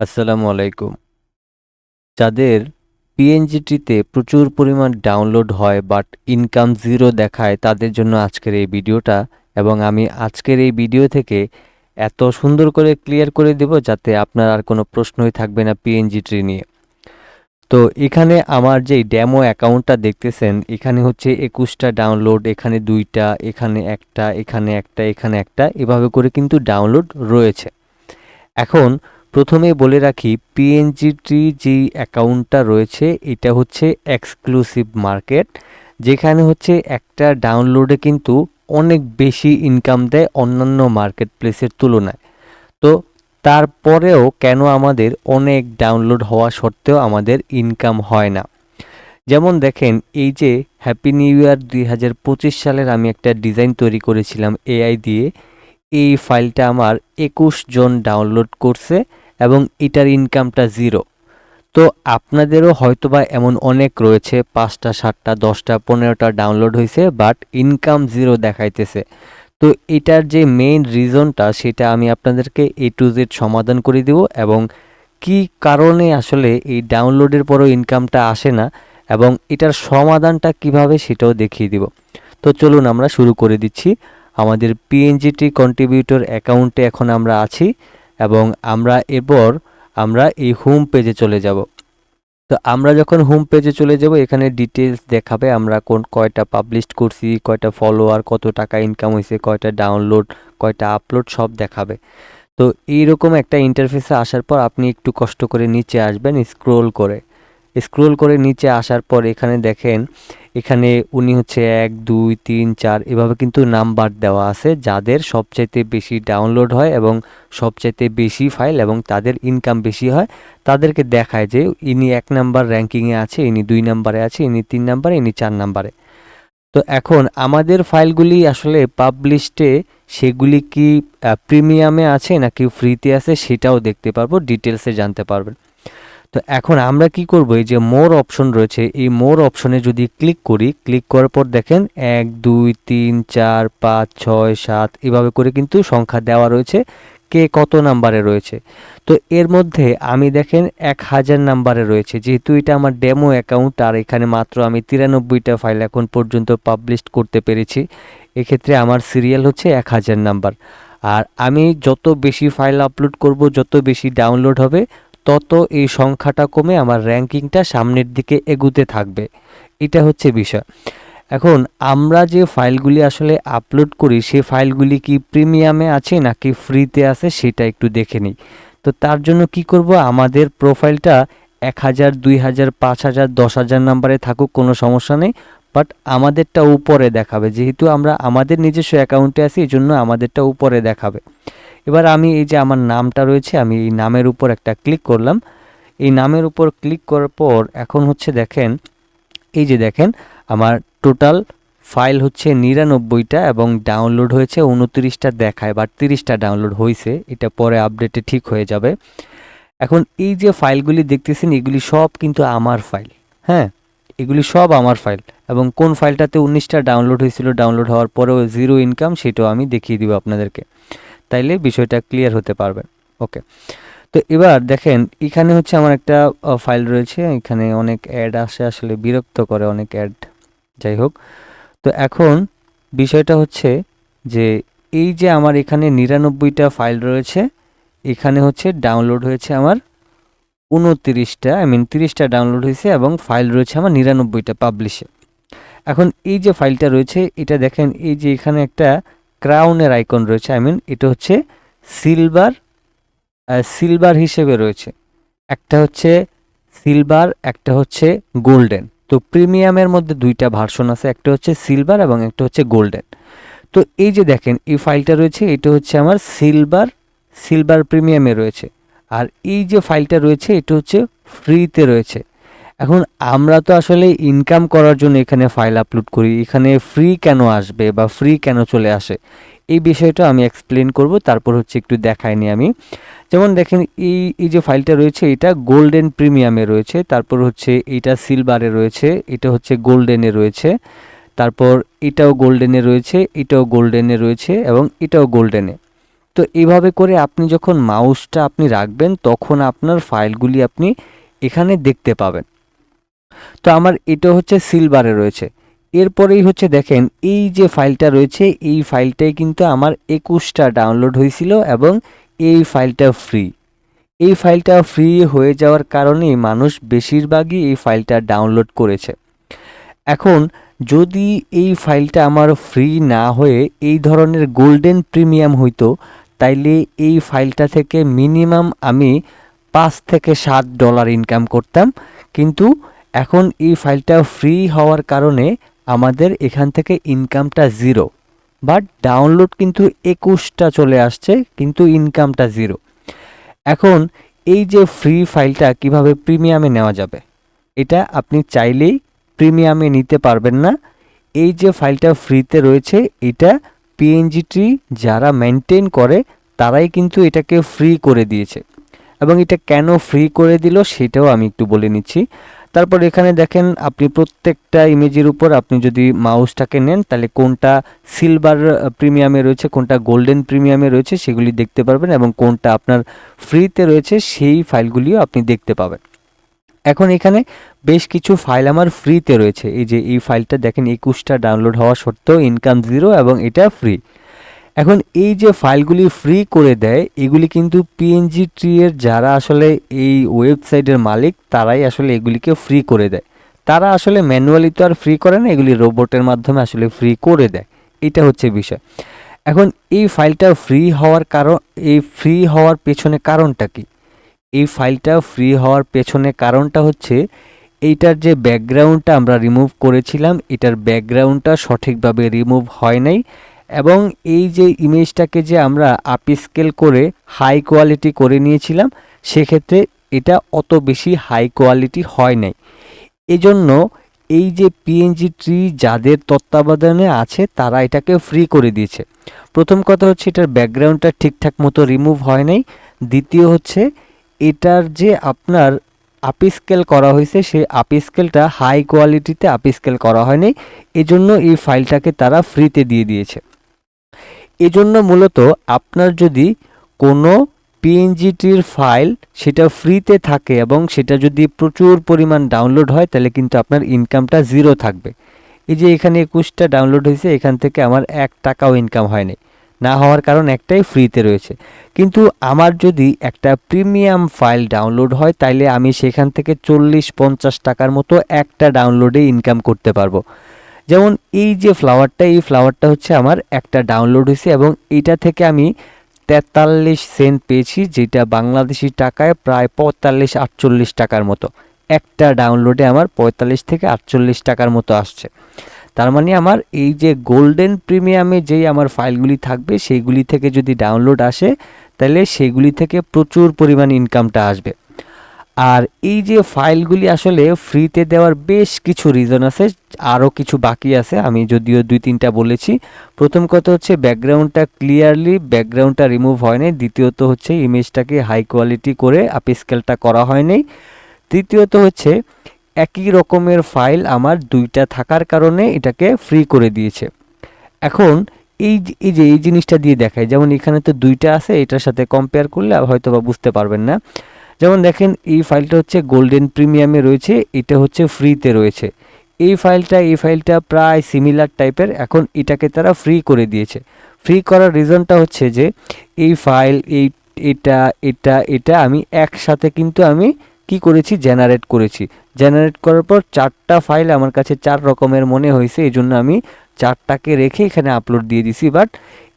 আসসালামু আলাইকুম। যাদের পিএনজিটিতে প্রচুর পরিমাণ ডাউনলোড হয় বাট ইনকাম জিরো দেখায়, তাদের জন্য আজকের এই ভিডিওটা এবং আমি আজকের এই ভিডিও থেকে এত সুন্দর করে ক্লিয়ার করে দেব যাতে আপনার আর কোনো প্রশ্নই থাকবে না পিএনজিটি নিয়ে। তো এখানে আমার যে ড্যামো অ্যাকাউন্টটা দেখতেছেন, এখানে হচ্ছে একুশটা ডাউনলোড এখানে দুইটা, এখানে একটা এখানে একটা এখানে একটা, এভাবে করে কিন্তু ডাউনলোড রয়েছে। এখন প্রথমে বলে রাখি পিএনজিটি যে অ্যাকাউন্টটা রয়েছে, এটা হচ্ছে এক্সক্লুসিভ মার্কেট যেখানে হচ্ছে একটা ডাউনলোডে কিন্তু অনেক বেশি ইনকাম দেয় অন্যান্য মার্কেট প্লেসের তুলনায়। তো তারপরেও কেন আমাদের অনেক ডাউনলোড হওয়া সত্ত্বেও আমাদের ইনকাম হয় না? যেমন দেখেন, এই যে হ্যাপি নিউ ইয়ার দুই হাজার পঁচিশ সালের আমি একটা ডিজাইন তৈরি করেছিলাম এআই দিয়ে এই ফাইলটা আমার একুশ জন ডাউনলোড করছে এবং এটার ইনকামটা জিরো। তো আপনাদেরও হয়তোবা এমন অনেক রয়েছে, পাঁচটা, সাতটা, দশটা, পনেরোটা ডাউনলোড হয়েছে, বাট ইনকাম জিরো দেখাইতেছে। তো এটার যে মেইন রিজনটা, সেটা আমি আপনাদেরকে এ টু জেড সমাধান করে দিব এবং কি কারণে আসলে এই ডাউনলোডের পরও ইনকামটা আসে না এবং এটার সমাধানটা কীভাবে সেটাও দেখিয়ে দিব। তো চলুন আমরা শুরু করে দিচ্ছি। আমাদের পিএনজিটি কন্ট্রিবিউটর অ্যাকাউন্টে এখন আমরা আছি এবং আমরা এরপর আমরা এই হোম পেজে চলে যাব। তো আমরা যখন হোম পেজে চলে যাব, এখানে ডিটেলস দেখাবে আমরা কোন কয়টা পাবলিশ করছি, কয়টা ফলোয়ার কত টাকা ইনকাম হয়েছে, কয়টা ডাউনলোড কয়টা আপলোড সব দেখাবে। তো এইরকম একটা ইন্টারফেসে আসার পর আপনি একটু কষ্ট করে নিচে আসবেন স্ক্রোল করে। স্ক্রোল করে নিচে আসার পর এখানে দেখেন এখানে উনি হচ্ছে এক, দুই, তিন, চার এভাবে কিন্তু নাম্বার দেওয়া আছে যাদের সবচাইতে বেশি ডাউনলোড হয় এবং সবচাইতে বেশি ফাইল এবং তাদের ইনকাম বেশি হয়, তাদেরকে দেখায় যে ইনি এক নাম্বার র্যাঙ্কিংয়ে আছে, ইনি দুই নাম্বারে আছে, ইনি তিন নাম্বারে, ইনি চার নাম্বারে। তো এখন আমাদের ফাইলগুলি আসলে পাবলিশডে সেগুলি কি প্রিমিয়ামে আছে নাকি ফ্রিতে আছে সেটাও দেখতে পারব ডিটেলসে জানতে পারবেন। তো এখন আমরা কি করব? এই যে মোর অপশন রয়েছে, এই মোর অপশনে যদি ক্লিক করি ক্লিক করার পর দেখেন এক, দুই, তিন, চার, পাঁচ, ছয়, সাত, এভাবে করে কিন্তু সংখ্যা দেওয়া রয়েছে, কে কত নাম্বারে রয়েছে। তো এর মধ্যে আমি দেখেন এক হাজার নাম্বারে রয়েছে, যেহেতু এটা আমার ডেমো অ্যাকাউন্ট আর এখানে মাত্র আমি তিরানব্বইটা ফাইল এখন পর্যন্ত পাবলিশ করতে পেরেছি, এক্ষেত্রে আমার সিরিয়াল হচ্ছে এক হাজার নাম্বার আর আমি যত বেশি ফাইল আপলোড করব, যত বেশি ডাউনলোড হবে তত এই সংখ্যাটা কমে আমার র্যাঙ্কিংটা সামনের দিকে এগুতে থাকবে। এটা হচ্ছে বিষয়। এখন আমরা যে ফাইলগুলি আসলে আপলোড করি সেই ফাইলগুলি কি প্রিমিয়ামে আছে নাকি ফ্রিতে আছে সেটা একটু দেখে নিই। তো তার জন্য কি করব? আমাদের প্রোফাইলটা এক হাজার, দুই হাজার, পাঁচ হাজার, দশ হাজার নাম্বারে থাকুক, কোনো সমস্যা নেই। বাট আমাদেরটা উপরে দেখাবে। যেহেতু আমরা আমাদের নিজস্ব অ্যাকাউন্টে আছি এই জন্য আমাদেরটা উপরে দেখাবে। এবার আমি এই যে আমার নামটা রয়েছে, আমি এই নামের উপর একটা ক্লিক করলাম। এই নামের উপর ক্লিক করার পর এখন হচ্ছে দেখেন, এই যে দেখেন, আমার টোটাল ফাইল হচ্ছে নিরানব্বইটা এবং ডাউনলোড হয়েছে উনত্রিশটা দেখায় বা তিরিশটা ডাউনলোড হয়েছে। এটা পরে আপডেটে ঠিক হয়ে যাবে। এখন এই যে ফাইলগুলি দেখতেছেন, এগুলি সব কিন্তু আমার ফাইল হ্যাঁ এগুলি সব আমার ফাইল এবং কোন ফাইলটাতে উনিশটা ডাউনলোড হয়েছিল ডাউনলোড হওয়ার পরেও জিরো ইনকাম সেটাও আমি দেখিয়ে দিব আপনাদেরকে। তাইলে বিষয়টা ক্লিয়ার হতে পারবেন ওকে তো এবার দেখেন, এখানে হচ্ছে আমার একটা ফাইল রয়েছে। এখানে অনেক অ্যাড আসে, আসলে বিরক্ত করে অনেক অ্যাড যাই হোক, তো এখন বিষয়টা হচ্ছে যে, এই যে আমার এখানে নিরানব্বইটা ফাইল রয়েছে, এখানে হচ্ছে ডাউনলোড হয়েছে আমার উনতিরিশটা আই মিন তিরিশটা ডাউনলোড হয়েছে এবং ফাইল রয়েছে আমার নিরানব্বইটা পাবলিশে এখন এই যে ফাইলটা রয়েছে, এটা দেখেন, এই যে এখানে একটা ক্রাউনের আইকন রয়েছে, আই মিন এটা হচ্ছে সিলভার সিলভার হিসেবে রয়েছে। একটা হচ্ছে সিলভার, একটা হচ্ছে গোল্ডেন। তো প্রিমিয়ামের মধ্যে দুইটা ভার্সন আছে, একটা হচ্ছে সিলভার এবং একটা হচ্ছে গোল্ডেন। তো এই যে দেখেন, এই ফাইলটা রয়েছে, এটা হচ্ছে আমার সিলভার সিলভার প্রিমিয়ামে রয়েছে। আর এই যে ফাইলটা রয়েছে, এটা হচ্ছে ফ্রিতে রয়েছে। এখন আমরা তো আসলে ইনকাম করার জন্য এখানে ফাইল আপলোড করি, এখানে ফ্রি কেন আসবে বা ফ্রি কেন চলে আসে? এই বিষয়টা আমি এক্সপ্লেন করব, তারপর হচ্ছে একটু দেখাইনি আমি। যেমন দেখেন, এই এই যে ফাইলটা রয়েছে, এটা গোল্ডেন প্রিমিয়ামে রয়েছে, তারপর হচ্ছে এটা সিলভারে রয়েছে, এটা হচ্ছে গোল্ডেনে রয়েছে, তারপর এটাও গোল্ডেনে রয়েছে, এটাও গোল্ডেনে রয়েছে এবং এটাও গোল্ডেনে তো এইভাবে করে আপনি যখন মাউসটা আপনি রাখবেন, তখন আপনার ফাইলগুলি আপনি এখানে দেখতে পাবেন। তো আমার এটা হচ্ছে সিলভারে রয়েছে। এরপরেই হচ্ছে দেখেন, এই যে ফাইলটা রয়েছে, এই ফাইলটাই কিন্তু আমার একুশটা ডাউনলোড হয়েছিল এবং এই ফাইলটা ফ্রি এই ফাইলটা ফ্রি হয়ে যাওয়ার কারণেই মানুষ বেশিরভাগই এই ফাইলটা ডাউনলোড করেছে। এখন, যদি এই ফাইলটা আমার ফ্রি না হয়ে এই ধরনের গোল্ডেন প্রিমিয়াম হইতো, তাইলে এই ফাইলটা থেকে মিনিমাম আমি পাঁচ থেকে সাত ডলার ইনকাম করতাম। কিন্তু এখন এই ফাইলটা ফ্রি হওয়ার কারণে আমাদের এখান থেকে ইনকামটা জিরো বাট ডাউনলোড কিন্তু একুশটা চলে আসছে, কিন্তু ইনকামটা জিরো এখন এই যে ফ্রি ফাইলটা কীভাবে প্রিমিয়ামে নেওয়া যাবে, এটা আপনি চাইলেই প্রিমিয়ামে নিতে পারবেন না। এই যে ফাইলটা ফ্রিতে রয়েছে, এটা পিএনজিটি যারা মেনটেন করে, তারাই কিন্তু এটাকে ফ্রি করে দিয়েছে। এবং এটা কেন ফ্রি করে দিল, সেটাও আমি একটু বলে নিচ্ছি। তারপর এখানে দেখেন আপনি প্রত্যেকটা ইমেজের উপর আপনি যদি মাউসটাকে নেন, তাহলে কোনটা সিলভার প্রিমিয়ামে রয়েছে, কোনটা গোল্ডেন প্রিমিয়ামে রয়েছে, সেগুলি দেখতে পারবেন এবং কোনটা আপনার ফ্রিতে রয়েছে, সেই ফাইলগুলিও আপনি দেখতে পাবেন। এখন এখানে বেশ কিছু ফাইল আমার ফ্রিতে রয়েছে। এই যে এই ফাইলটা দেখেন, একুশটা ডাউনলোড হওয়া সত্ত্বেও ইনকাম জিরো এবং এটা ফ্রি এখন এই যে ফাইলগুলি ফ্রি করে দেয়, এগুলি কিন্তু পিএনজি ট্রি এর যারা আসলে এই ওয়েবসাইটের মালিক, তারাই আসলে এগুলিকে ফ্রি করে দেয়। তারা আসলে ম্যানুয়ালি তো আর ফ্রি করে না, এগুলি রোবটের মাধ্যমে আসলে ফ্রি করে দেয়। এটা হচ্ছে বিষয়। এখন এই ফাইলটা ফ্রি হওয়ার কারণ, এই ফ্রি হওয়ার পেছনে কারণটা কি? এই ফাইলটা ফ্রি হওয়ার পেছনে কারণটা হচ্ছে, এইটার যে ব্যাকগ্রাউন্ডটা আমরা রিমুভ করেছিলাম, এটার ব্যাকগ্রাউন্ডটা সঠিকভাবে রিমুভ হয় নাই। এবং এই যে ইমেজটাকে যে আমরা আপস্কেল করে হাই কোয়ালিটি করে নিয়েছিলাম, সেক্ষেত্রে এটা অত বেশি হাই কোয়ালিটি হয় নাই। এজন্য এই যে পিএনজি ট্রি যাদের তত্ত্বাবধানে আছে, তারা এটাকে ফ্রি করে দিয়েছে। প্রথম কথা হচ্ছে এটার ব্যাকগ্রাউন্ডটা ঠিকঠাক মতো রিমুভ হয় নাই। দ্বিতীয় হচ্ছে এটার যে আপনার আপিস্কেল করা হয়েছে, সেই আপিস্কেলটা হাই কোয়ালিটিতে আপিস্কেল করা হয়নি এজন্য এই ফাইলটাকে তারা ফ্রিতে দিয়ে দিয়েছে। এজন্য মূলত আপনার যদি কোনো পিএনজিটির ফাইল সেটা ফ্রিতে থাকে এবং সেটা যদি প্রচুর পরিমাণ ডাউনলোড হয়, তাহলে কিন্তু আপনার ইনকামটা জিরো থাকবে। এই যে এখানে একুশটা ডাউনলোড হয়েছে, এখান থেকে আমার এক টাকাও ইনকাম হয়নি। না হওয়ার কারণ একটাই ফ্রিতে রয়েছে। কিন্তু আমার যদি একটা প্রিমিয়াম ফাইল ডাউনলোড হয়, তাইলে আমি সেখান থেকে চল্লিশ পঞ্চাশ টাকার মতো একটা ডাউনলোডে ইনকাম করতে পারব। যেমন এই যে ফ্লাওয়ারটা এই ফ্লাওয়ারটা হচ্ছে আমার একটা ডাউনলোড হয়েছে এবং এইটা থেকে আমি তেতাল্লিশ সেন্ট পেয়েছি, যেটা বাংলাদেশি টাকায় প্রায় পঁয়তাল্লিশ, আটচল্লিশ টাকার মতো। একটা ডাউনলোডে আমার পঁয়তাল্লিশ থেকে আটচল্লিশ টাকার মতো আসছে। তার মানে আমার এই যে গোল্ডেন প্রিমিয়ামে যেই আমার ফাইলগুলি থাকবে, সেইগুলি থেকে যদি ডাউনলোড আসে, তাহলে সেগুলি থেকে প্রচুর পরিমাণ ইনকামটা আসবে। আর এই যে ফাইলগুলি আসলে ফ্রিতে দেওয়ার বেশ কিছু রিজন আছে আরও কিছু বাকি আছে, আমি যদিও দুই তিনটা বলেছি। প্রথম কথা হচ্ছে ব্যাকগ্রাউন্ডটা ক্লিয়ারলি ব্যাকগ্রাউন্ডটা রিমুভ হয় নাই। দ্বিতীয়ত হচ্ছে ইমেজটাকে হাই কোয়ালিটি করে আপস্কেলটা করা হয়নি তৃতীয়ত হচ্ছে একই রকমের ফাইল আমার দুইটা থাকার কারণে এটাকে ফ্রি করে দিয়েছে। এখন এই এই যে, এই জিনিসটা দিয়ে দেখায় যেমন এখানে তো দুইটা আছে, এটার সাথে কম্পেয়ার করলে হয়তো বা বুঝতে পারবেন না। যেমন দেখেন, এই ফাইলটা হচ্ছে গোল্ডেন প্রিমিয়ামে রয়েছে, এটা হচ্ছে ফ্রিতে রয়েছে। এই ফাইলটা এই ফাইলটা প্রায় সিমিলার টাইপের এখন এটাকে তারা ফ্রি করে দিয়েছে। ফ্রি করার রিজনটা হচ্ছে যে, এই ফাইল এই এটা এটা এটা আমি একসাথে কিন্তু আমি কি করেছি জেনারেট করেছি। জেনারেট করার পর চারটা ফাইল আমার কাছে চার রকমের মনে হয়েছে এই জন্য আমি চারটাকে রেখে এখানে আপলোড দিয়ে দিছি। বাট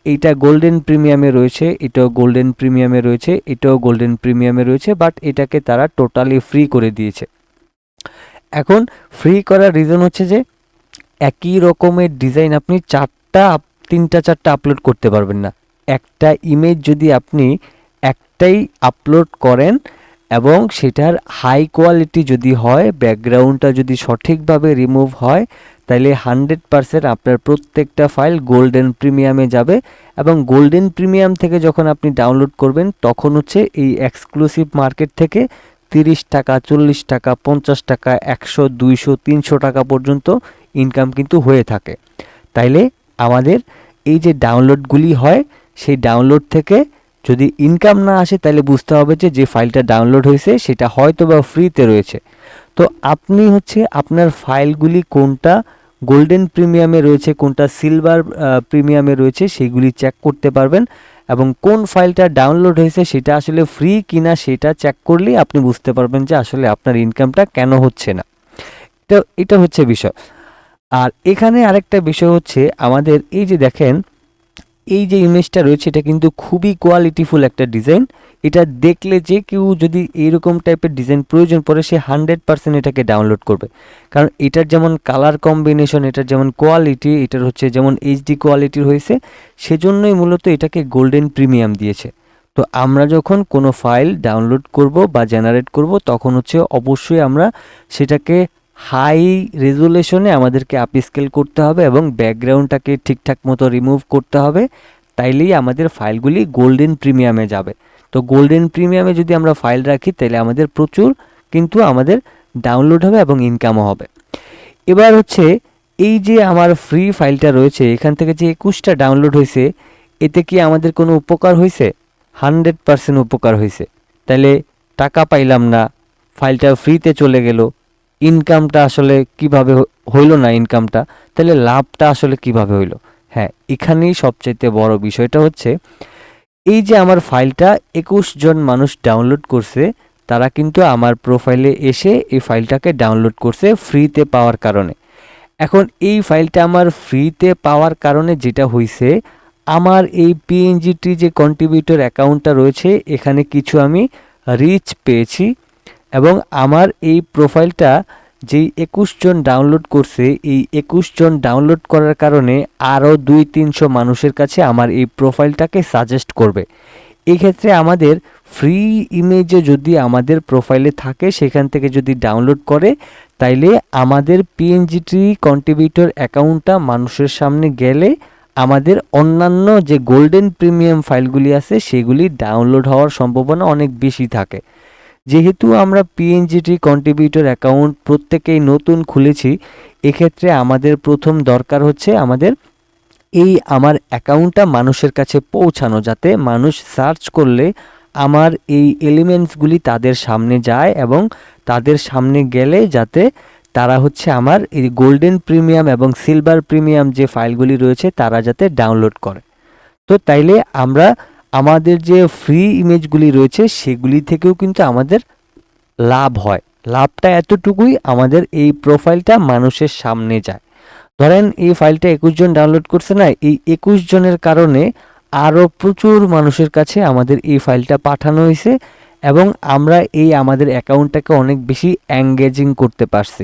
এইটা গোল্ডেন প্রিমিয়ামে রয়েছে, এটাও গোল্ডেন প্রিমিয়ামে রয়েছে, এটাও গোল্ডেন প্রিমিয়ামে রয়েছে বাট এটাকে তারা টোটালি ফ্রি করে দিয়েছে। এখন ফ্রি করার রিজন হচ্ছে যে, একই রকমের ডিজাইন আপনি চারটা, তিনটা, চারটা আপলোড করতে পারবেন না। একটা ইমেজ যদি আপনি একটাই আপলোড করেন এবং সেটার হাই কোয়ালিটি যদি হয় ব্যাকগ্রাউন্ডটা যদি সঠিকভাবে রিমুভ হয় তাহলে হান্ড্রেড পারসেন্ট আপনার প্রত্যেকটা ফাইল গোল্ডেন প্রিমিয়ামে যাবে এবং গোল্ডেন প্রিমিয়াম থেকে যখন আপনি ডাউনলোড করবেন, তখন হচ্ছে এই এক্সক্লুসিভ মার্কেট থেকে তিরিশ টাকা, চল্লিশ টাকা, পঞ্চাশ টাকা, একশো, দুইশো, তিনশো টাকা পর্যন্ত ইনকাম কিন্তু হয়ে থাকে। তাইলে আমাদের এই যে ডাউনলোডগুলি হয়, সেই ডাউনলোড থেকে যদি ইনকাম না আসে তাহলে বুঝতে হবে যে যে ফাইলটা ডাউনলোড হয়েছে, সেটা হয়তো বা ফ্রিতে রয়েছে। তো আপনি হচ্ছে আপনার ফাইলগুলি কোনটা গোল্ডেন প্রিমিয়ামে রয়েছে, কোনটা সিলভার প্রিমিয়ামে রয়েছে সেইগুলি চেক করতে পারবেন এবং কোন ফাইলটা ডাউনলোড হয়েছে সেটা আসলে ফ্রি কিনা সেটা চেক করলেই আপনি বুঝতে পারবেন যে আসলে আপনার ইনকামটা কেন হচ্ছে না। তো এটা হচ্ছে বিষয়। আর এখানে আরেকটা বিষয় হচ্ছে আমাদের এই যে দেখেন এই যে ইমেজটা রয়েছে, এটা কিন্তু খুবই কোয়ালিটিফুল একটা ডিজাইন এটা দেখলে যে কেউ যদি এইরকম টাইপের ডিজাইন প্রয়োজন পড়ে, সে হান্ড্রেড পার্সেন্ট এটাকে ডাউনলোড করবে। কারণ এটার যেমন কালার কম্বিনেশন এটার যেমন কোয়ালিটি এটার হচ্ছে যেমন এইচডি কোয়ালিটির হয়েছে, সেজন্যই মূলত এটাকে গোল্ডেন প্রিমিয়াম দিয়েছে। তো আমরা যখন কোনো ফাইল ডাউনলোড করব বা জেনারেট করব, তখন হচ্ছে অবশ্যই আমরা সেটাকে হাই রেজুলেশনে আমাদেরকে আপস্কেল করতে হবে এবং ব্যাকগ্রাউন্ডটাকে ঠিকঠাক মতো রিমুভ করতে হবে। তাইলেই আমাদের ফাইলগুলি গোল্ডেন প্রিমিয়ামে যাবে। তো গোল্ডেন প্রিমিয়ামে যদি আমরা ফাইল রাখি তাহলে আমাদের প্রচুর কিন্তু আমাদের ডাউনলোড হবে এবং ইনকামও হবে। এবার হচ্ছে, এই যে আমার ফ্রি ফাইলটা রয়েছে, এখান থেকে যে একুশটা ডাউনলোড হয়েছে, এতে কি আমাদের কোনো উপকার হয়েছে? হান্ড্রেড পারসেন্ট উপকার হয়েছে। তাহলে টাকা পাইলাম না ফাইলটা ফ্রিতে চলে গেল। ইনকামটা আসলে কীভাবে হইল না ইনকামটা তাহলে লাভটা আসলে কীভাবে হইল? হ্যাঁ এখানেই সবচাইতে বড় বিষয়টা হচ্ছে, এই যে আমার ফাইলটা একুশ জন মানুষ ডাউনলোড করছে, তারা কিন্তু আমার প্রোফাইলে এসে এই ফাইলটাকে ডাউনলোড করছে ফ্রিতে পাওয়ার কারণে। এখন এই ফাইলটা আমার ফ্রিতে পাওয়ার কারণে যেটা হয়েছে আমার এই পিএনজিটি যে কন্ট্রিবিউটর অ্যাকাউন্টটা রয়েছে, এখানে কিছু আমি রিচ পেয়েছি। এবং আমার এই প্রোফাইলটা যেই একুশ জন ডাউনলোড করছে, এই একুশ জন ডাউনলোড করার কারণে আরও দুই তিনশো মানুষের কাছে আমার এই প্রোফাইলটাকে সাজেস্ট করবে। এই ক্ষেত্রে আমাদের ফ্রি ইমেজে যদি আমাদের প্রোফাইলে থাকে, সেখান থেকে যদি ডাউনলোড করে, তাইলে আমাদের পিএনজিটি কন্ট্রিবিউটর অ্যাকাউন্টটা মানুষের সামনে গেলে আমাদের অন্যান্য যে গোল্ডেন প্রিমিয়াম ফাইলগুলি আছে, সেগুলি ডাউনলোড হওয়ার সম্ভাবনা অনেক বেশি থাকে। যেহেতু আমরা পিএনজিটি কন্ট্রিবিউটর অ্যাকাউন্ট প্রত্যেকেই নতুন খুলেছি, এক্ষেত্রে আমাদের প্রথম দরকার হচ্ছে আমাদের এই আমার অ্যাকাউন্টটা মানুষের কাছে পৌঁছানো, যাতে মানুষ সার্চ করলে আমার এই এলিমেন্টসগুলি তাদের সামনে যায় এবং তাদের সামনে গেলে যাতে তারা হচ্ছে আমার এই গোল্ডেন প্রিমিয়াম এবং সিলভার প্রিমিয়াম যে ফাইলগুলি রয়েছে, তারা যাতে ডাউনলোড করে। তো তাইলে আমরা আমাদের যে ফ্রি ইমেজগুলি রয়েছে, সেগুলি থেকেও কিন্তু আমাদের লাভ হয়। লাভটা এতটুকুই আমাদের এই প্রোফাইলটা মানুষের সামনে যায়। ধরেন, এই ফাইলটা একুশ জন ডাউনলোড করছে না, এই একুশ জনের কারণে আরও প্রচুর মানুষের কাছে আমাদের এই ফাইলটা পাঠানো হয়েছে এবং আমরা এই আমাদের অ্যাকাউন্টটাকে অনেক বেশি অ্যাঙ্গেজিং করতে পারছি।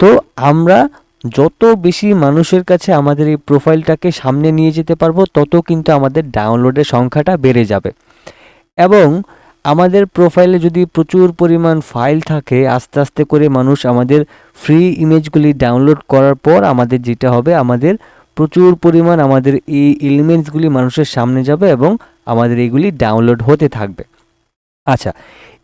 তো আমরা যত বেশি মানুষের কাছে আমাদের এই প্রোফাইলটাকে সামনে নিয়ে যেতে পারব, তত কিন্তু আমাদের ডাউনলোডের সংখ্যাটা বেড়ে যাবে। এবং আমাদের প্রোফাইলে যদি প্রচুর পরিমাণ ফাইল থাকে, আস্তে আস্তে করে মানুষ আমাদের ফ্রি ইমেজগুলি ডাউনলোড করার পর আমাদের যেটা হবে, আমাদের প্রচুর পরিমাণ আমাদের এই এলিমেন্টসগুলি মানুষের সামনে যাবে এবং আমাদের এগুলি ডাউনলোড হতে থাকবে। আচ্ছা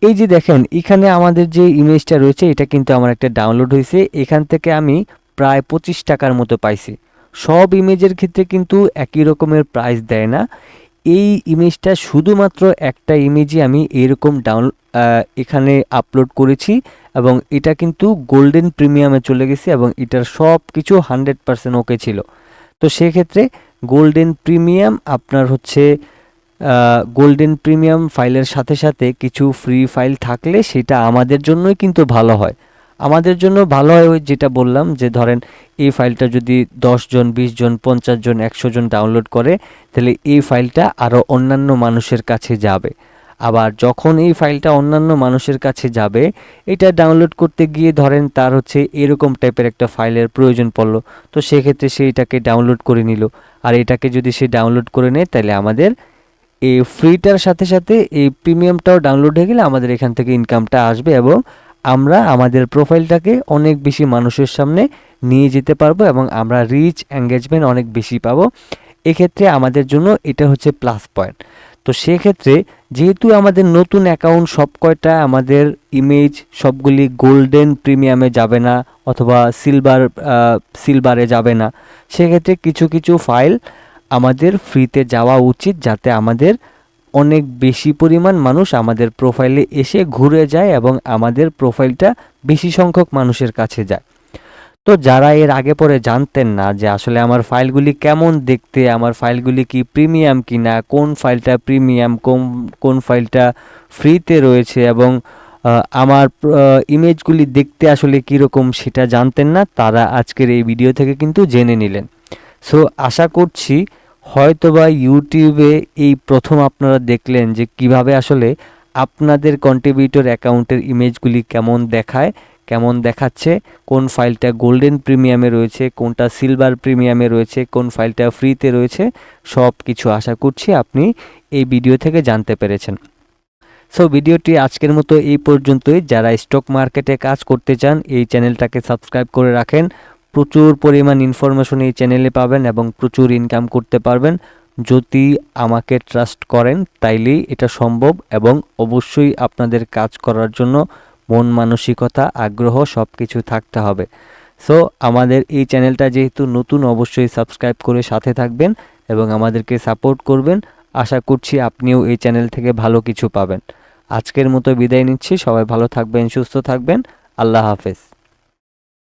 এই যে দেখেন, এখানে আমাদের যে ইমেজটা রয়েছে, এটা কিন্তু আমার একটা ডাউনলোড হয়েছে। এখান থেকে আমি প্রায় পঁচিশ টাকার মতো পাইছি। সব ইমেজের ক্ষেত্রে কিন্তু একই রকমের প্রাইস দেয় না। এই ইমেজটা শুধুমাত্র একটা ইমেজই আমি এরকম ডাউন এখানে আপলোড করেছি এবং এটা কিন্তু গোল্ডেন প্রিমিয়ামে চলে গেছে এবং এটার সব কিছু হান্ড্রেড পার্সেন্ট ওকে ছিল। তো সেক্ষেত্রে গোল্ডেন প্রিমিয়াম আপনার হচ্ছে গোল্ডেন প্রিমিয়াম ফাইলের সাথে সাথে কিছু ফ্রি ফাইল থাকলে সেটা আমাদের জন্যই কিন্তু ভালো হয়। আমাদের জন্য ভালো হয় ওই যেটা বললাম যে ধরেন এই ফাইলটা যদি জন, বিশ জন, পঞ্চাশ জন, একশো জন ডাউনলোড করে, তাহলে এই ফাইলটা আরও অন্যান্য মানুষের কাছে যাবে। আবার যখন এই ফাইলটা অন্যান্য মানুষের কাছে যাবে, এটা ডাউনলোড করতে গিয়ে ধরেন তার হচ্ছে এরকম টাইপের একটা ফাইলের প্রয়োজন পড়ল, তো সেক্ষেত্রে সে এটাকে ডাউনলোড করে নিল। আর এটাকে যদি সে ডাউনলোড করে নেয়, তাহলে আমাদের এই ফ্রিটার সাথে সাথে এই প্রিমিয়ামটাও ডাউনলোড হয়ে গেলে আমাদের এখান থেকে ইনকামটা আসবে এবং আমরা আমাদের প্রোফাইলটাকে অনেক বেশি মানুষের সামনে নিয়ে যেতে পারব এবং আমরা রিচ এঙ্গেজমেন্ট অনেক বেশি পাবো। এক্ষেত্রে আমাদের জন্য এটা হচ্ছে প্লাস পয়েন্ট তো সেক্ষেত্রে যেহেতু আমাদের নতুন অ্যাকাউন্ট সব কয়টা আমাদের ইমেজ সবগুলি গোল্ডেন প্রিমিয়ামে যাবে না অথবা সিলভার সিলভারে যাবে না, সেক্ষেত্রে কিছু কিছু ফাইল আমাদের ফ্রিতে যাওয়া উচিত যাতে আমাদের অনেক বেশি পরিমাণ মানুষ আমাদের প্রোফাইলে এসে ঘুরে যায় এবং আমাদের প্রোফাইলটা বেশি সংখ্যক মানুষের কাছে যায়। তো যারা এর আগে পরে জানতেন না যে আসলে আমার ফাইলগুলি কেমন দেখতে, আমার ফাইলগুলি কি প্রিমিয়াম কিনা, কোন ফাইলটা প্রিমিয়াম কোন কোন ফাইলটা ফ্রিতে রয়েছে এবং আমার ইমেজগুলি দেখতে আসলে কীরকম সেটা জানতেন না, তারা আজকের এই ভিডিও থেকে কিন্তু জেনে নিলেন। সো আশা করছি হয়তোবা ইউটিউবে এই প্রথম আপনারা দেখলেন যে কীভাবে আসলে আপনাদের কন্ট্রিবিউটর অ্যাকাউন্টের ইমেজগুলি কেমন দেখায়, কেমন দেখাচ্ছে, কোন ফাইলটা গোল্ডেন প্রিমিয়ামে রয়েছে, কোনটা সিলভার প্রিমিয়ামে রয়েছে, কোন ফাইলটা ফ্রিতে রয়েছে সব কিছু আশা করছি আপনি এই ভিডিও থেকে জানতে পেরেছেন। সো ভিডিওটি আজকের মতো এই পর্যন্তই। যারা স্টক মার্কেটে কাজ করতে চান, এই চ্যানেলটাকে সাবস্ক্রাইব করে রাখেন। প্রচুর পরিমাণ ইনফরমেশন এই চ্যানেলে পাবেন এবং প্রচুর ইনকাম করতে পারবেন। যদি আমাকে ট্রাস্ট করেন, তাইলেই এটা সম্ভব এবং অবশ্যই আপনাদের কাজ করার জন্য মন মানসিকতা, আগ্রহ সব কিছু থাকতে হবে। সো আমাদের এই চ্যানেলটা যেহেতু নতুন, অবশ্যই সাবস্ক্রাইব করে সাথে থাকবেন এবং আমাদেরকে সাপোর্ট করবেন। আশা করছি আপনিও এই চ্যানেল থেকে ভালো কিছু পাবেন। আজকের মতো বিদায় নিচ্ছি। সবাই ভালো থাকবেন, সুস্থ থাকবেন। আল্লাহ হাফেজ।